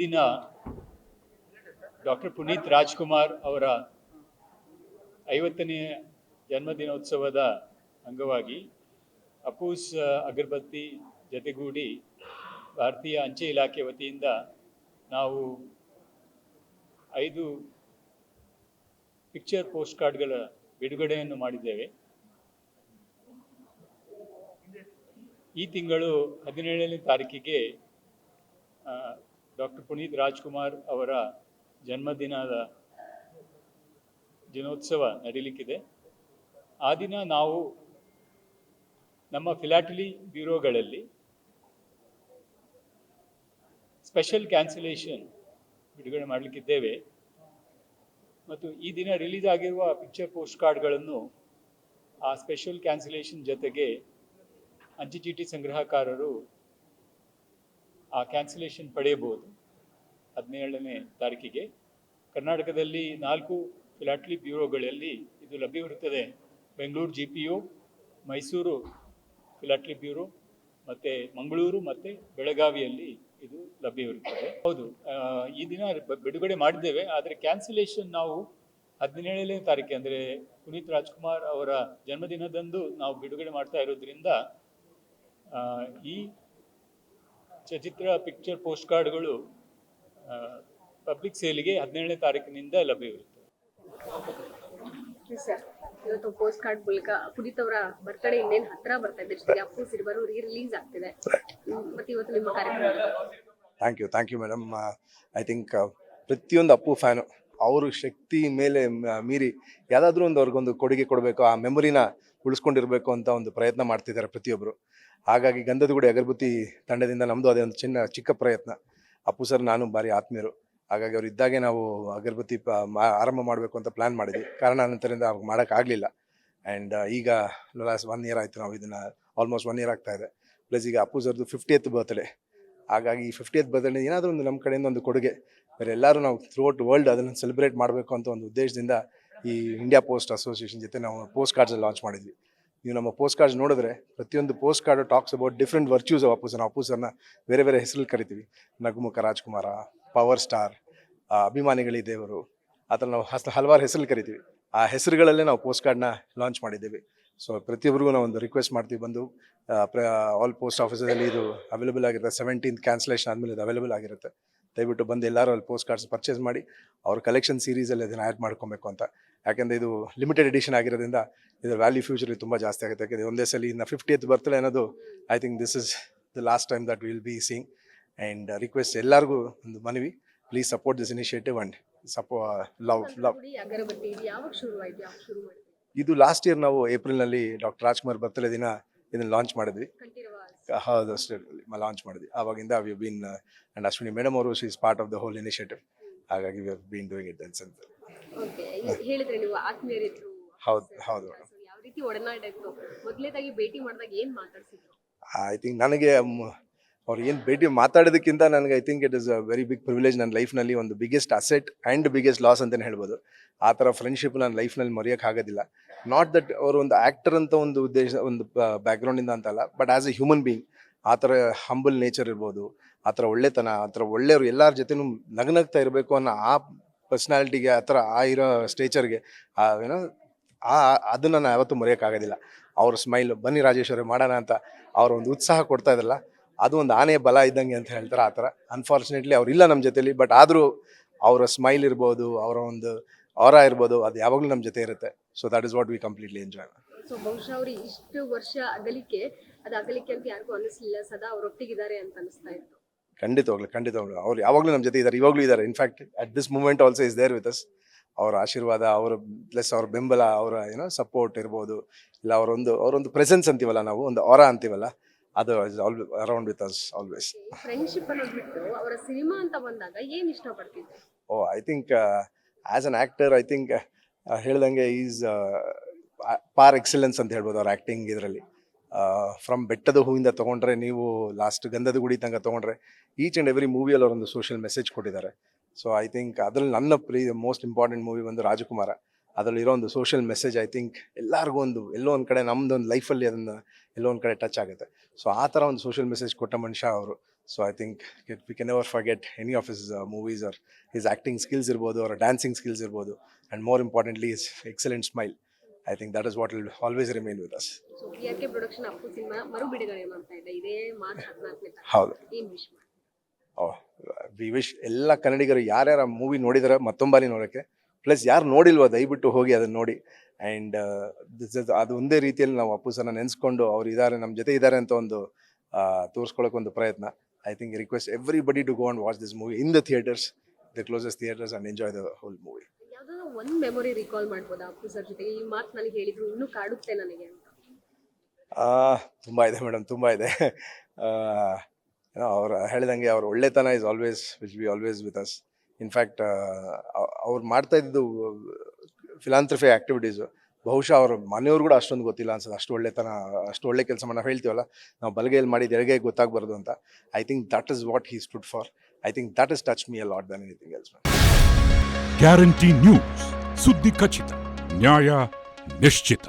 ದಿನ ಡಾಕ್ಟರ್ ಪುನೀತ್ ರಾಜ್ಕುಮಾರ್ ಅವರ ಐವತ್ತನೇ ಜನ್ಮದಿನೋತ್ಸವದ ಅಂಗವಾಗಿ ಅಪೂಸ್ ಅಗರಬತ್ತಿ ಜತೆಗೂಡಿ ಭಾರತೀಯ ಅಂಚೆ ಇಲಾಖೆ ವತಿಯಿಂದ ನಾವು ಐದು ಪಿಕ್ಚರ್ ಪೋಸ್ಟ್ ಕಾರ್ಡ್ಗಳ ಬಿಡುಗಡೆಯನ್ನು ಮಾಡಿದ್ದೇವೆ. ಈ ತಿಂಗಳು ಹದಿನೇಳನೇ ತಾರೀಕಿಗೆ ಡಾಕ್ಟರ್ ಪುನೀತ್ ರಾಜ್ಕುಮಾರ್ ಅವರ ಜನ್ಮದಿನದ ದಿನೋತ್ಸವ ನಡೀಲಿಕ್ಕಿದೆ. ಆ ದಿನ ನಾವು ನಮ್ಮ ಫಿಲಾಟಲಿ ಬ್ಯೂರೋಗಳಲ್ಲಿ ಸ್ಪೆಷಲ್ ಕ್ಯಾನ್ಸಲೇಷನ್ ಬಿಡುಗಡೆ ಮಾಡಲಿಕ್ಕಿದ್ದೇವೆ. ಮತ್ತು ಈ ದಿನ ರಿಲೀಸ್ ಆಗಿರುವ ಪಿಕ್ಚರ್ ಪೋಸ್ಟ್ ಕಾರ್ಡ್ಗಳನ್ನು ಆ ಸ್ಪೆಷಲ್ ಕ್ಯಾನ್ಸಲೇಷನ್ ಜೊತೆಗೆ ಅಂಚೆ ಚೀಟಿ ಸಂಗ್ರಹಕಾರರು ಆ ಕ್ಯಾನ್ಸಲೇಷನ್ ಪಡೆಯಬಹುದು. ಹದಿನೇಳನೇ ತಾರೀಕಿಗೆ. ಕರ್ನಾಟಕದಲ್ಲಿ ನಾಲ್ಕು ಫಿಲಾಟ್ಲಿ ಬ್ಯೂರೋಗಳಲ್ಲಿ ಇದು ಲಭ್ಯವಿರುತ್ತದೆ. Bengaluru G P U Mysuru philately bureau, ಮತ್ತು ಮಂಗಳೂರು ಮತ್ತು ಬೆಳಗಾವಿಯಲ್ಲಿ ಇದು ಲಭ್ಯವಿರುತ್ತದೆ. ಹೌದು ಈ ದಿನ ಬಿಡುಗಡೆ ಮಾಡಿದ್ದೇವೆ, ಆದರೆ ಕ್ಯಾನ್ಸಲೇಷನ್ ನಾವು ಹದಿನೇಳನೇ ತಾರೀಕು, ಅಂದರೆ ಪುನೀತ್ ರಾಜ್ಕುಮಾರ್ ಅವರ ಜನ್ಮದಿನದಂದು ನಾವು ಬಿಡುಗಡೆ ಮಾಡ್ತಾ ಇರೋದ್ರಿಂದ ಈ ಚಚಿತ್ರ ಪಿಕ್ಚರ್ ಪೋಸ್ಟ್ ಕಾರ್ಡ್ಗಳು ಪಬ್ಲಿಕ್ ಸೇಲಿಗೆ ಹದಿನೇಳನೇ ತಾರೀಕಿನಿಂದ ಲಭ್ಯವಿರುತ್ತೆ ಸರ್ ಇವತ್ತು ಪೋಸ್ಟ್ ಕಾರ್ಡ್ ಮೂಲಕ ಪುನೀತ್ ಅವರ ಬರ್ತಡೇ ಇನ್ನೇನು ಹತ್ರ ಬರ್ತಾ ಇದೆ ಜೊತೆಗೆ ಅಪ್ಪು ಸಿರಿಬರು ರೀ ರಿಲೀಸ್ ಆಗ್ತಿದೆ. ಮತ್ತೆ ಇವತ್ತು ನಿಮ್ಮ ಕಾರ್ಯಕ್ರಮ? Thank you thank you madam I think ಪ್ರತಿಯೊಂದು ಅಪ್ಪು ಫ್ಯಾನು ಅವ್ರ ಶಕ್ತಿ ಮೇಲೆ ಮೀರಿ ಯಾವುದಾದ್ರೂ ಒಂದು ಅವ್ರಿಗೊಂದು ಕೊಡುಗೆ ಕೊಡಬೇಕು, ಆ ಮೆಮೊರಿನ ಉಳಿಸ್ಕೊಂಡಿರಬೇಕು ಅಂತ ಒಂದು ಪ್ರಯತ್ನ ಮಾಡ್ತಿದ್ದಾರೆ ಪ್ರತಿಯೊಬ್ಬರು ಹಾಗಾಗಿ ಗಂಧದ ಗುಡಿ ಅಗರಬತ್ತಿ ತಂಡದಿಂದ ನಮ್ಮದು ಅದೇ ಒಂದು ಚಿನ್ನ, ಚಿಕ್ಕ ಪ್ರಯತ್ನ. ಅಪ್ಪು ಸರ್ ನಾನು ಭಾರಿ ಆತ್ಮೀಯರು. ಹಾಗಾಗಿ ಅವ್ರು ಇದ್ದಾಗೆ ನಾವು ಅಗರಬತ್ತಿ ಆರಂಭ ಮಾಡಬೇಕು ಅಂತ ಪ್ಲ್ಯಾನ್ ಮಾಡಿದ್ವಿ. ಕಾರಣಾನಂತರದಿಂದ ಅವ್ರಿಗೆ ಮಾಡೋಕ್ಕಾಗಲಿಲ್ಲ ಆ್ಯಂಡ್ ಈಗ ಲಾಸ್ಟ್ ಒನ್ ಇಯರ್ ಆಯಿತು ನಾವು ಇದನ್ನು ಆಲ್ಮೋಸ್ಟ್ ಒನ್ ಇಯರ್ ಆಗ್ತಾ ಇದೆ. ಪ್ಲಸ್ ಈಗ ಅಪ್ಪು ಸರ್ದು ಫಿಫ್ಟಿಯತ್ ಬರ್ತ್ಡೇ ಹಾಗಾಗಿ ಈ ಫಿಫ್ಟಿಯತ್ ಬರ್ತ್ಡೇ ಏನಾದರೂ ಒಂದು ನಮ್ಮ ಕಡೆಯಿಂದ ಒಂದು ಕೊಡುಗೆ. ಬೇರೆ ಎಲ್ಲರೂ ನಾವು ಥ್ರೂಔಟ್ ವರ್ಲ್ಡ್ ಅದನ್ನು ಸೆಲೆಬ್ರೇಟ್ ಮಾಡಬೇಕು ಅಂತ ಒಂದು ಉದ್ದೇಶದಿಂದ ಈ ಇಂಡಿಯಾ ಪೋಸ್ಟ್ ಅಸೋಸಿಯೇಷನ್ ಜೊತೆ ನಾವು ಪೋಸ್ಟ್ ಕಾರ್ಡ್ಸ್ ಲಾಂಚ್ ಮಾಡಿದ್ವಿ. ನೀವು ನಮ್ಮ ಪೋಸ್ಟ್ ಕಾರ್ಡ್ಸ್ ನೋಡಿದ್ರೆ ಪ್ರತಿಯೊಂದು post card talks about different virtues of Appu sir Appu ಬೇರೆ ಬೇರೆ ಹೆಸರಲ್ಲಿ ಕರಿತೀವಿ. ನಗುಮುಖ ರಾಜ್ಕುಮಾರ ಪವರ್ ಸ್ಟಾರ್ ಅಭಿಮಾನಿಗಳಿ ದೇವರು. ಆ ಥರ ನಾವು ಹಸ್, ಹಲವಾರು ಹೆಸರಲ್ಲಿ ಕರಿತೀವಿ. ಆ ಹೆಸರುಗಳಲ್ಲೇ ನಾವು ಪೋಸ್ಟ್ ಕಾರ್ಡ್ನ ಲಾಂಚ್ ಮಾಡಿದ್ದೀವಿ. ಸೊ ಪ್ರತಿಯೊಬ್ಬರಿಗೂ ನಾವು ಒಂದು ರಿಕ್ವೆಸ್ಟ್ ಮಾಡ್ತೀವಿ, ಬಂದು ಆಲ್ ಪೋಸ್ಟ್ ಆಫೀಸಲ್ಲಿ ಇದು ಅವೈಲೇಬಲ್ ಆಗಿರುತ್ತೆ. ಸೆವೆಂಟೀನ್ ಕ್ಯಾನ್ಸಲೇಷನ್ ಆದಮೇಲೆ ಇದು ಅವೈಲೇಬಲ್ ಆಗಿರುತ್ತೆ. ದಯವಿಟ್ಟು ಬಂದು ಎಲ್ಲರೂ ಅಲ್ಲಿ ಪೋಸ್ಟ್ ಕಾರ್ಡ್ಸ್ ಪರ್ಚೇಸ್ ಮಾಡಿ, ಅವ್ರ ಕಲೆಕ್ಷನ್ ಸೀರೀಸಲ್ಲಿ ಅದನ್ನು ಆ್ಯಡ್ ಮಾಡ್ಕೊಬೇಕು ಅಂತ. ಯಾಕೆಂದರೆ ಇದು ಲಿಮಿಟೆಡ್ ಎಡಿಷನ್ ಆಗಿರೋದ್ರಿಂದ ಇದರ ವ್ಯಾಲ್ಯೂ ಫ್ಯೂಚರಲ್ಲಿ ತುಂಬ ಜಾಸ್ತಿ ಆಗುತ್ತೆ. ಯಾಕೆಂದರೆ ಒಂದೇ ಸಲ ಇನ್ನು ಫಿಫ್ಟಿಯತ್ ಬರ್ತಲ್ಲ ಅನ್ನೋದು I think this is the last time that will be seeing and request ಎಲ್ಲರಿಗೂ ಒಂದು ಮನವಿ. Please support this initiative and support love love ಇದು ಲಾಸ್ಟ್ ಇಯರ್ ನಾವು ಏಪ್ರಿಲ್ನಲ್ಲಿ ಡಾಕ್ಟರ್ ರಾಜ್ಕುಮಾರ್ ಬರ್ತಲೇ ದಿನ ಇದನ್ನು ಲಾಂಚ್ ಮಾಡಿದ್ವಿ. ಹೌದು ಅಷ್ಟೇ ಲಾಂಚ್ ಮಾಡಿದ್ವಿ. ಆವಾಗಿಂದ we been and Ashwini madam ಅವರು she is part of the whole initiative ಹಾಗಾಗಿ we been doing it dance ಅಂತ. ಹೌದು ಹೌದು. ಮೇಡಮ್ ಐ ಥಿಂಕ್ ನನಗೆ ಏನು ಭೇಟಿ ಮಾತಾಡೋದಕ್ಕಿಂತ ನನಗೆ I think it is a very big privilege ನನ್ನ ಲೈಫ್ನಲ್ಲಿ ಒಂದು biggest asset and biggest loss ಅಂತಲೇ ಹೇಳ್ಬೋದು. ಆ ಥರ ಫ್ರೆಂಡ್ಶಿಪ್ ನನ್ನ ಲೈಫ್ನಲ್ಲಿ ಮರೆಯೋಕೆ ಆಗೋದಿಲ್ಲ. ನಾಟ್ ದಟ್ ಅವರು ಒಂದು ಆ್ಯಕ್ಟರ್ ಅಂತ ಒಂದು ಉದ್ದೇಶ, ಒಂದು ಬ್ಯಾಕ್ಗ್ರೌಂಡಿಂದ ಅಂತಲ್ಲ but as a human being ಆ ಥರ ಹಂಬಲ್ ನೇಚರ್ ಇರ್ಬೋದು, ಆ ಥರ ಒಳ್ಳೆತನ, ಆ ಥರ ಒಳ್ಳೆಯವರು ಎಲ್ಲರ ಜೊತೆನೂ ನಗ್ನಗ್ತಾ ಇರಬೇಕು ಅನ್ನೋ ಆ ಪರ್ಸ್ನಾಲಿಟಿಗೆ ಆ ಥರ ಆ ಇರೋ ಸ್ಟೇಚರ್ಗೆ ಏನೋ ಆ ಅದನ್ನು ನಾನು ಯಾವತ್ತೂ ಮರೆಯೋಕ್ಕಾಗೋದಿಲ್ಲ ಅವ್ರ ಸ್ಮೈಲ್ ಬನ್ನಿ ರಾಜೇಶ್ವರಿ ಮಾಡೋಣ ಅಂತ ಅವ್ರ ಒಂದು ಉತ್ಸಾಹ ಕೊಡ್ತಾ ಇದ್ರಲ್ಲ ಅದು ಒಂದು ಆನೆ ಬಲ ಇದ್ದಂಗೆ ಅಂತ ಹೇಳ್ತಾರೆ ಆ ಥರ. ಅನ್ಫಾರ್ಚುನೇಟ್ಲಿ ಅವ್ರು ಇಲ್ಲ ನಮ್ಮ ಜೊತೆಲಿ ಬಟ್ ಆದರೂ ಅವರ ಸ್ಮೈಲ್ ಇರ್ಬೋದು ಅವರ ಒಂದು ಅವರ ಇರ್ಬೋದು ಅದು ಯಾವಾಗಲೂ ನಮ್ಮ ಜೊತೆ ಇರುತ್ತೆ. So that is what we completely enjoy so ಬಹುಶಃ ಅವರು ಇಷ್ಟು ವರ್ಷ ಅಗಲಿಕೆ ಅದು ಅಗಲಿಕೆ ಅಂತ ಯಾರಿಗೂ ಅನಿಸ್ಲಿಲ್ಲ ಸದಾ ಅವ್ರೊಟ್ಟಿಗಿದ್ದಾರೆ ಅಂತ ಅನಿಸ್ತಾ ಇತ್ತು. ಖಂಡಿತವಾಗ್ಲು ಖಂಡಿತವಾಗ್ಲು ಅವ್ರು. ಯಾವಾಗಲೂ ನಮ್ಮ ಜೊತೆ ಇದ್ದಾರೆ ಇವಾಗಲೂ ಇದ್ದಾರೆ. In fact at this moment also is there with us ಅವರ ಆಶೀರ್ವಾದ ಅವರ ಪ್ಲಸ್ ಅವ್ರ ಬೆಂಬಲ ಅವರ ಏನೋ ಸಪೋರ್ಟ್ ಇರ್ಬೋದು. ಇಲ್ಲ ಅವರೊಂದು ಅವರೊಂದು ಪ್ರೆಸೆನ್ಸ್ ಅಂತೀವಲ್ಲ ನಾವು ಒಂದು ಅವರ ಅಂತೀವಲ್ಲ ಅದು around with us always friendship ಅನ್ನೋದು ಬಿಟ್ಟು ಅವರ ಸಿನಿಮಾ ಅಂತ ಬಂದಾಗ ಏನು ಓ I think as an actor I think ಹೇಳ್ದಂಗೆ ಈಸ್ ಪಾರ್ ಎಕ್ಸಲೆನ್ಸ್ ಅಂತ ಹೇಳ್ಬೋದು ಅವ್ರ ಆ್ಯಕ್ಟಿಂಗ್ ಇದರಲ್ಲಿ. ಫ್ರಮ್ ಬೆಟ್ಟದ ಹೂವಿಂದ ತೊಗೊಂಡ್ರೆ ನೀವು ಲಾಸ್ಟ್ ಗಂಧದ ಗುಡಿ ತನಕ ತೊಗೊಂಡ್ರೆ ಈಚ್ ಆ್ಯಂಡ್ ಎವ್ರಿ ಮೂವಿಯಲ್ಲಿ ಅವರೊಂದು ಸೋಷಿಯಲ್ ಮೆಸೇಜ್ ಕೊಟ್ಟಿದ್ದಾರೆ. ಸೊ ಐ ಥಿಂಕ್ ಅದರಲ್ಲಿ ನನ್ನ ಪ್ರೀ ಮೋಸ್ಟ್ ಇಂಪಾರ್ಟೆಂಟ್ ಮೂವಿ ಬಂದು ರಾಜಕುಮಾರ. ಅದರಲ್ಲಿ ಇರೋ ಒಂದು ಸೋಷಿಯಲ್ ಮೆಸೇಜ್ ಐ ಥಿಂಕ್ ಎಲ್ಲರಿಗೂ ಒಂದು ಎಲ್ಲೋ ಒಂದು ಕಡೆ ನಮ್ಮದು ಒಂದು ಲೈಫಲ್ಲಿ ಅದನ್ನು ಎಲ್ಲೋ ಒಂದು ಕಡೆ ಟಚ್ ಆಗುತ್ತೆ. ಸೊ ಆ ಥರ ಒಂದು ಸೋಷಿಯಲ್ ಮೆಸೇಜ್ ಕೊಟ್ಟ ಮನುಷ್ಯ ಅವರು. So I think we can never forget any of his movies or his acting skills ಇರ್ಬೋದು ಅವರ ಡ್ಯಾನ್ಸಿಂಗ್ ಸ್ಕಿಲ್ಸ್ ಇರ್ಬೋದು. And more importantly is excellent smile I think that is what will always remain with us ಹೌದು. Oh we wish ಎಲ್ಲ ಕನ್ನಡಿಗರು ಯಾರ್ಯಾರ movie ನೋಡಿದಾರೆ ಮತ್ತೊಂಬಾರಿ ನೋಡೋಕ್ಕೆ plus ಯಾರು ನೋಡಿಲ್ವ? ದಯವಿಟ್ಟು ಹೋಗಿ ಅದನ್ನ ನೋಡಿ. ಆ್ಯಂಡ್ ದಿಸ್ ಇಸ್ ಅದು ಒಂದೇ ರೀತಿಯಲ್ಲಿ ನಾವು ಅಪ್ಪು ಸರ್ನ ನೆನೆಸ್ಕೊಂಡು ಅವ್ರು ಇದ್ದಾರೆ ನಮ್ಮ ಜೊತೆ ಇದ್ದಾರೆ ಅಂತ ಒಂದು ತೋರಿಸ್ಕೊಳ್ಳೋಕೆ ಒಂದು ಪ್ರಯತ್ನ. I think request everybody to go and watch this movie in the theatres the closes theatres and enjoy the whole movie ಒಂದ್ ಮೆಮೊರಿ ರಿಕಾಲ್ ಮಾಡ್ಬೋದಾ ಅಪ್ಪು ಸರ್ ಜೊತೆ? ಈ ಮಾತು ನನಗೆ ಹೇಳಿದ್ರು ಇನ್ನೂ ಕಾಡುತ್ತೆ ನನಗೆ ಅಂತ. ತುಂಬ ಇದೆ ಮೇಡಮ್ ತುಂಬ ಇದೆ. ಅವ್ರು ಹೇಳಿದಂಗೆ ಅವ್ರ ಒಳ್ಳೆತನ is always which be always with us in fact ಅವ್ರು ಮಾಡ್ತಾ ಇದ್ದು ಫಿಲಾಂಥ್ರಫಿ ಆ್ಯಕ್ಟಿವಿಟೀಸು ಬಹುಶಃ ಅವ್ರ ಮನೆಯವ್ರು ಕೂಡ ಅಷ್ಟೊಂದು ಗೊತ್ತಿಲ್ಲ ಅನ್ಸುತ್ತೆ. ಅಷ್ಟು ಒಳ್ಳೆತನ, ಅಷ್ಟು ಒಳ್ಳೆ ಕೆಲಸ ನಾವು ಹೇಳ್ತೀವಲ್ಲ? ನಾವು ಬಲಗೈಯಲ್ಲಿ ಮಾಡಿದ ಎಡಗೈ ಗೊತ್ತಾಗಬಾರ್ದು ಅಂತ. I think that is what he stood for I think that is touch me lot than anything else guarantee news ಸುದ್ದಿ ಖಚಿತ ನ್ಯಾಯ ನಿಶ್ಚಿತ